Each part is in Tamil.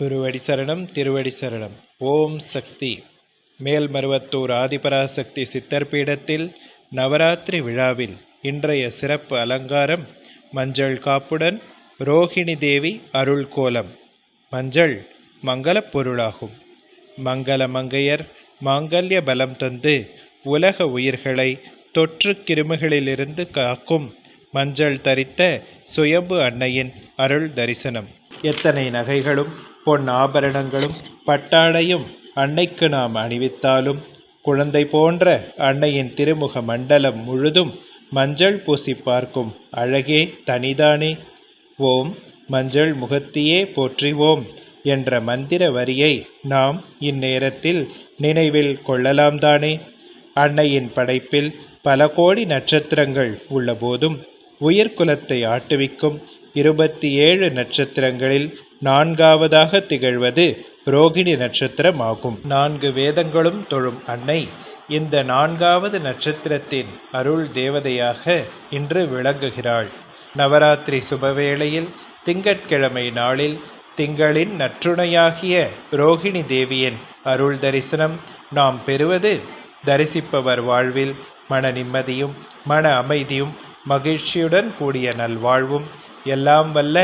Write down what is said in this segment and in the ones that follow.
குருவடி சரணம் திருவடி சரணம். ஓம் சக்தி. மேல்மருவத்தூர் ஆதிபராசக்தி சித்தர் பீடத்தில் நவராத்திரி விழாவில் இன்றைய சிறப்பு அலங்காரம் மஞ்சள் காப்புடன் ரோகிணி தேவி அருள் கோலம். மஞ்சள் மங்களப் பொருளாகும். மங்கள மங்கையர் மாங்கல்ய பலம் தந்து உலக உயிர்களை தொற்று கிருமிகளிலிருந்து காக்கும் மஞ்சள் தரித்த சுயம்பு அன்னையின் அருள் தரிசனம். எத்தனை நகைகளும் பொன் ஆபரணங்களும் பட்டாடையும் அன்னைக்கு நாம் அணிவித்தாலும் குழந்தை போன்ற அன்னையின் திருமுக மண்டலம் முழுதும் மஞ்சள் பூசி பார்க்கும் அழகே தனிதானே. ஓம் மஞ்சள் முகத்தியே போற்றிவோம் என்ற மந்திர வரியை நாம் இந்நேரத்தில் நினைவில் கொள்ளலாம் தானே அன்னையின் படைப்பில் பல கோடி நட்சத்திரங்கள் உள்ளபோதும் உயிர்குலத்தை ஆட்டுவிக்கும் இருபத்தி ஏழு நட்சத்திரங்களில் நான்காவதாக திகழ்வது ரோகிணி நட்சத்திரமாகும். நான்கு வேதங்களும் தொழும் அன்னை. இந்த நான்காவது நட்சத்திரத்தின் அருள் தேவதையாக இன்று விளங்குகிறாள். நவராத்திரி சுபவேளையில் திங்கட்கிழமை நாளில் திங்களின் நற்றுணையாகிய ரோகிணி தேவியின் அருள் தரிசனம் நாம் பெறுவது தரிசிப்பவர் வாழ்வில் மன நிம்மதியும் மன அமைதியும் மகிழ்ச்சியுடன் கூடிய நல்வாழ்வும் எல்லாம் வல்ல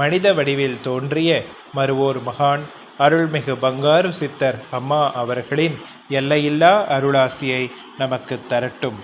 மனித வடிவில் தோன்றிய மறுவோர் மகான் அருள்மிகு பங்காரு சித்தர் அம்மா அவர்களின் எல்லையில்லா அருளாசியை நமக்கு தரட்டும்.